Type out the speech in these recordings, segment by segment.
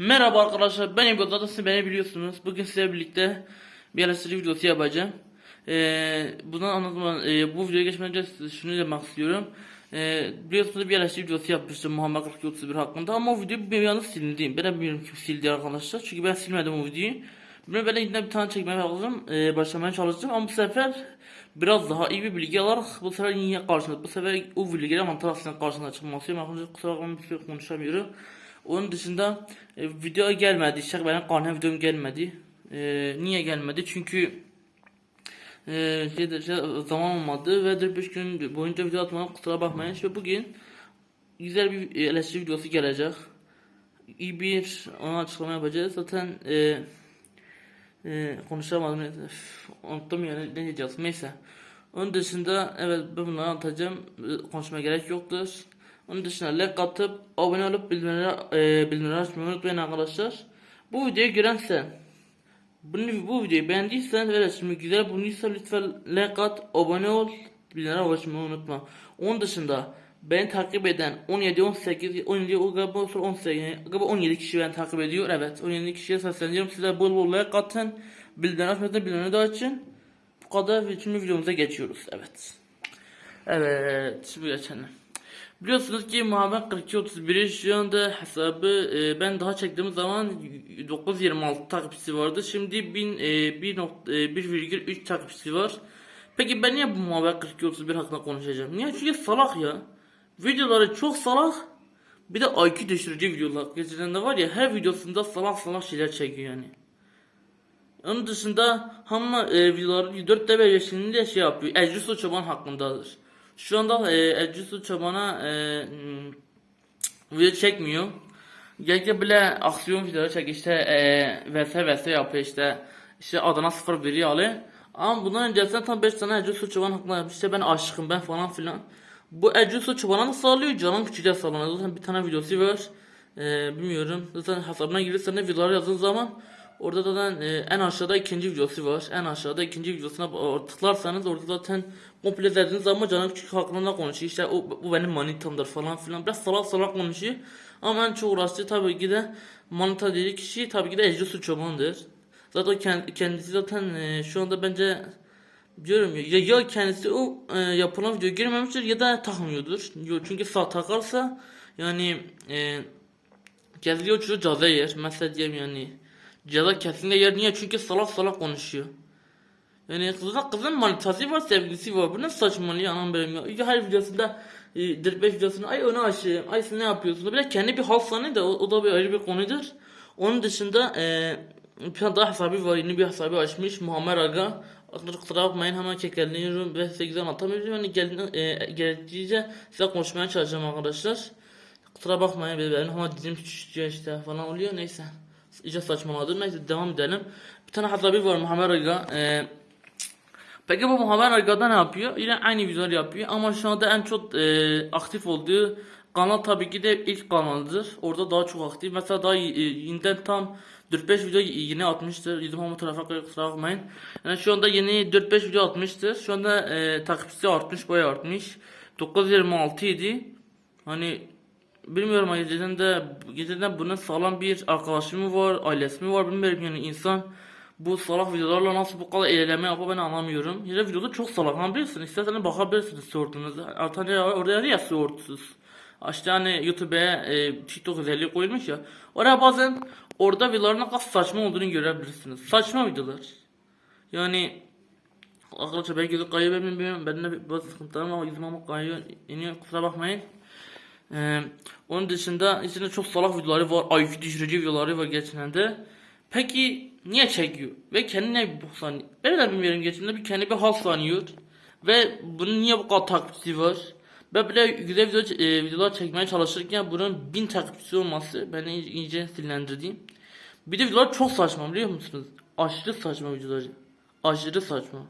Merhaba arkadaşlar ben İbo zaten beni biliyorsunuz. Bugün sizlerle birlikte bir eleştiri videosu yapacağım. Ee, bundan anlatmadan e, bu videoya geçmeden önce şunu demek istiyorum. Ee, biliyorsunuz bir eleştiri videosu yapmıştım Muhammed 4231 hakkında ama o video bir yalnız silindi. Ben de bilmiyorum kim sildi arkadaşlar. Çünkü ben silmedim o videoyu. Ben böyle yine bir tane çekmeye çalıştım. Ee, başlamaya çalıştım ama bu sefer biraz daha iyi bir bilgi alarak bu sefer yine karşınızda. Bu sefer o bilgiyle mantar aslında karşınıza istiyorum. Arkadaşlar kusura bakmayın bir şey konuşamıyorum. Onun dışında e, video gelmedi. İşte benim karne videom gelmedi. E, niye gelmedi? Çünkü e, şey, şey, zaman olmadı ve 4-5 gün boyunca video atmama kusura bakmayın. İşte bugün güzel bir eleştiri videosu gelecek. İyi bir ona açıklama yapacağız. Zaten e, e, konuşamadım. Üf, Unuttum yani ne diyeceğiz. Neyse. Onun dışında evet ben bunları anlatacağım. Konuşmaya gerek yoktur. Onun dışında like atıp abone olup bildirimleri, e, bildirimleri açmayı unutmayın arkadaşlar. Bu videoyu gören sen. Bunu, bu videoyu beğendiysen ve şimdi güzel bulduysa lütfen like at, abone ol, bildirimleri açmayı unutma. Onun dışında beni takip eden 17, 18, 17, o galiba sonra 18, galiba 17 kişi beni takip ediyor. Evet 17 kişiye sesleniyorum. Size bol bol like atın. Bildirimleri açmayı bildirimleri de açın. Bu kadar şimdi videomuza geçiyoruz. Evet. Evet şimdi geçelim. Biliyorsunuz ki Muhammed 4231 şu anda hesabı e, ben daha çektiğim zaman 926 takipçisi vardı. Şimdi 1000 e, 1.3 takipçisi var. Peki ben niye bu Muhammed 4231 hakkında konuşacağım? Niye? Çünkü salak ya. Videoları çok salak. Bir de IQ düşürücü videolar. Geçen de var ya her videosunda salak salak şeyler çekiyor yani. Onun dışında Hamma e, videoları 4 ve 5'inde şey yapıyor. Ecrusu Çoban hakkındadır. Şu anda e, Ecrusu Çoban'a e, hmm, video çekmiyor. Genellikle bile aksiyon videoları çek işte e, vs vs yapıyor işte. İşte Adana 01'i alıyor. Ama bundan öncesinde tam 5 tane Ecrusu Çoban hakkında yapmış. İşte ben aşıkım ben falan filan. Bu Ecrusu Çoban'a nasıl alıyor? Canım küçüğe sallanıyor. Zaten bir tane videosu var. E, bilmiyorum. Zaten hesabına girirsen de videoları yazdığın zaman Orada zaten e, en aşağıda ikinci videosu var. En aşağıda ikinci videosuna tıklarsanız orada zaten komple izlediğiniz zaman canım küçük hakkında konuşuyor. İşte o, bu benim manitamdır falan filan. Biraz salak salak konuşuyor. Ama en çok uğraştığı tabii ki de manita dediği kişi tabii ki de Ecrusu Çoban'dır. Zaten kend- kendisi zaten e, şu anda bence diyorum ya, ya, kendisi o e, yapılan video girmemiştir ya da takmıyordur. Yo- Çünkü sağ takarsa yani e, Geziliyor çocuğu ceza yer. Mesela diyeyim yani. Ceza kesinlikle yer. Niye? Çünkü salak salak konuşuyor. Yani kızın kızın manitası var, sevgilisi var. Bu ne saçmalıyor anam benim ya. Her videosunda e, 4-5 videosunda ay onu aşığım, ay sen ne yapıyorsun? Bir de kendi bir hal sanıyor da o, o da bir ayrı bir konudur. Onun dışında e, bir tane daha hesabı var. Yeni bir hesabı açmış. Muhammed Aga. Kusura bakmayın hemen kekeleniyorum ve size güzel anlatamıyorum. Yani gel, e, gerektiğince size konuşmaya çalışacağım arkadaşlar. Kusura bakmayın benim ama dizim tutuyor işte falan oluyor neyse. İyice saçmaladım neyse devam edelim. Bir tane hesabı var Muhammed Aga. Ee, peki bu Muhammed Aga'da ne yapıyor? Yine aynı videolar yapıyor ama şu anda en çok e, aktif olduğu kanal tabii ki de ilk kanaldır. Orada daha çok aktif. Mesela daha e, yeniden tam 4-5 video yeni atmıştır. Yüzüm ama tarafa kusura bakmayın. Yani şu anda yeni 4-5 video atmıştır. Şu anda e, takipçisi artmış bayağı artmış. 926 idi. Hani Bilmiyorum ama geceden de geceden bunun sağlam bir arkadaşı mı var, ailesi mi var bilmiyorum yani insan bu salak videolarla nasıl bu kadar eğlenme yapıyor ben anlamıyorum. Yine videoda çok salak biliyorsun isterseniz bakabilirsiniz sorduğunuzda. Artık ya orada yazıyor ya sortusuz. İşte hani YouTube'a e, TikTok özelliği koyulmuş ya. Oraya bazen orada videoların ne kadar saçma olduğunu görebilirsiniz. Saçma videolar. Yani Arkadaşlar ben gözü kayıyor ben bilmiyorum. Bende bir- bazı sıkıntılarım var. Yüzüm ama kayıyor. İniyor kusura bakmayın. Ee, onun dışında içinde çok salak videoları var. IQ düşürücü videoları var geçen de. Peki niye çekiyor? Ve kendine bok sanıyor. Ben de bilmiyorum geçen de bir kendi bir hal sanıyor. Ve bunun niye bu kadar takipçisi var? Ben bile güzel video, e, videolar çekmeye çalışırken bunun bin takipçisi olması beni iyice sinirlendirdi. Bir de videolar çok saçma biliyor musunuz? Aşırı saçma videolar. Aşırı saçma.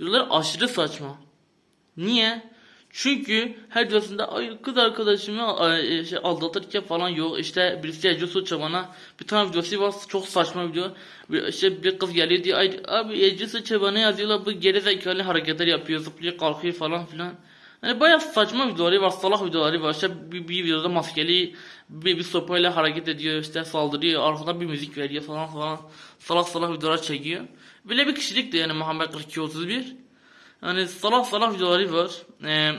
Videolar aşırı saçma. Niye? Çünkü her videosunda ay kız arkadaşımı ay, şey, aldatırken falan yok. İşte birisi Ece Çaban'a bir tane videosu var çok saçma video. Bir, işte bir kız geliyor diyor ay abi Ece Çaban'a yazıyorlar bu geri zekalı hareketler yapıyor zıplıyor kalkıyor falan filan. Hani bayağı saçma videoları var, salak videoları var. İşte bir, bir videoda maskeli bir, bir sopayla hareket ediyor, işte saldırıyor, arkadan bir müzik veriyor falan falan. Salak salak videolar çekiyor. Böyle bir kişilik de yani Muhammed 4231. Yani salak salak videoları var. Ee,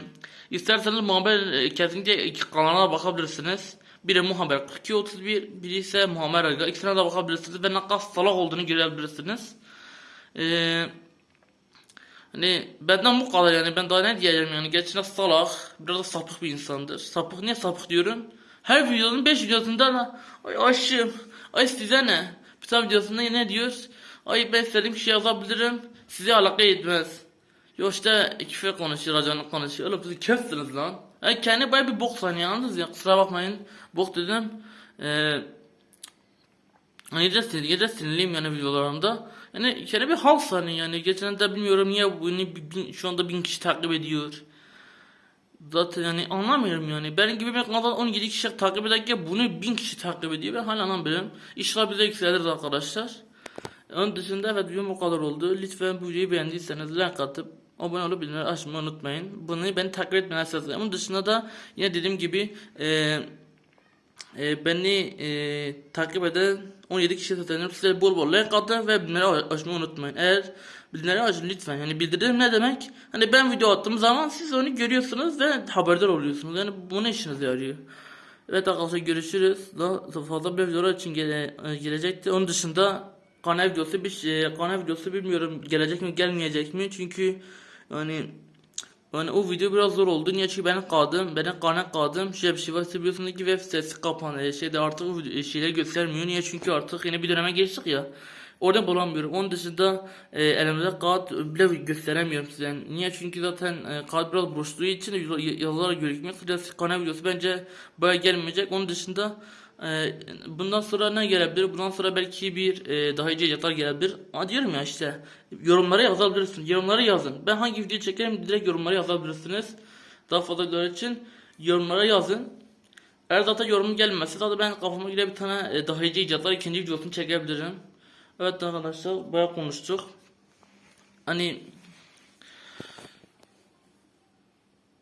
isterseniz Muhammed e, kesinlikle iki kanalına bakabilirsiniz. Biri Muhammed 4231, biri ise Muhammed Aga. İkisine de bakabilirsiniz ve ne kadar salak olduğunu görebilirsiniz. Eee Hani benden bu kadar yani ben daha ne diyeceğim yani gerçekten salak biraz da sapık bir insandır. Sapık niye sapık diyorum? Her videonun 5 videosunda da ay aşığım, ay size ne? Bir tane videosunda ne diyor? Ay ben istediğim şey yazabilirim, size alaka etmez. Yok işte küfür konuşuyor, racanlık konuşuyor. Oğlum siz kefsiniz lan. Yani kendi baya bir bok sanıyor anladınız ya kusura bakmayın. Bok dedim. Eee Gece sinirli, gece sinirliyim yani videolarımda. Yani kere bir hal sanıyor yani. Geçen de bilmiyorum niye bunu şu anda bin kişi takip ediyor. Zaten yani anlamıyorum yani. Benim gibi bir kanaldan 17 kişi takip ederken bunu bin kişi takip ediyor. Ben hala anlamıyorum. İnşallah bize yükseliriz arkadaşlar. Onun dışında evet videom kadar oldu. Lütfen bu videoyu beğendiyseniz like atıp abone olup bildirimleri açmayı unutmayın. Bunu beni takip etmeyi. Onun dışında da yine dediğim gibi eee e, beni e, takip eden 17 kişi sesleniyorum. Size bol bol like atın ve bildirimleri açmayı unutmayın. Eğer bildirimleri açın lütfen. Yani bildirim ne demek? Hani ben video attığım zaman siz onu görüyorsunuz ve haberdar oluyorsunuz. Yani bu ne işinize yarıyor? Evet arkadaşlar görüşürüz. Daha fazla bir videolar için gele, e, gelecekti. Onun dışında kanal videosu bir şey, kanal videosu bilmiyorum gelecek mi gelmeyecek mi? Çünkü yani yani o video biraz zor oldu. Niye? Çünkü benim kadın, benim kaynak kadın şey bir şey var. Biliyorsunuz ki web sitesi kapandı. Şeyde artık o şeyleri göstermiyor. Niye? Çünkü artık yeni bir döneme geçtik ya. Oradan bulamıyorum. Onun dışında e, elimde kağıt bile gösteremiyorum size. Niye? Çünkü zaten e, kağıt biraz boşluğu için yaz- yazılar gözükmüyor. Biraz kanal videosu bence baya gelmeyecek. Onun dışında bundan sonra ne gelebilir? Bundan sonra belki bir e, daha iyi icatlar gelebilir. Ama diyorum ya işte yorumlara yazabilirsiniz. Yorumlara yazın. Ben hangi video çekerim direkt yorumlara yazabilirsiniz. Daha fazla videolar için yorumlara yazın. Eğer zaten yorum gelmezse zaten ben kafama göre bir tane e, daha iyi icatlar ikinci videosunu çekebilirim. Evet arkadaşlar bayağı konuştuk. Hani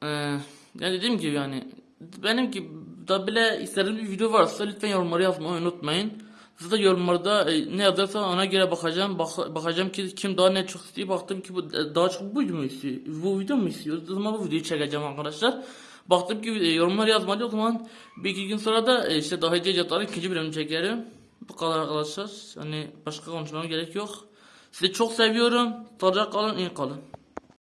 Ee, yani dediğim gibi yani benim gibi da bile istediğiniz bir video varsa lütfen yorumları yazmayı unutmayın. Zaten yorumlarda e, ne yazarsa ona göre bakacağım. Bak, bakacağım ki kim daha ne çok istiyor. Baktım ki bu e, daha çok bu mu istiyor? Bu video mu istiyor? O zaman bu videoyu çekeceğim arkadaşlar. Baktım ki e, yorumlar yazmadı o zaman bir iki gün sonra da e, işte daha iyi icatların ikinci bölümünü çekerim. Bu kadar arkadaşlar. Hani başka konuşmama gerek yok. Sizi çok seviyorum. Sağlıcakla kalın, iyi kalın.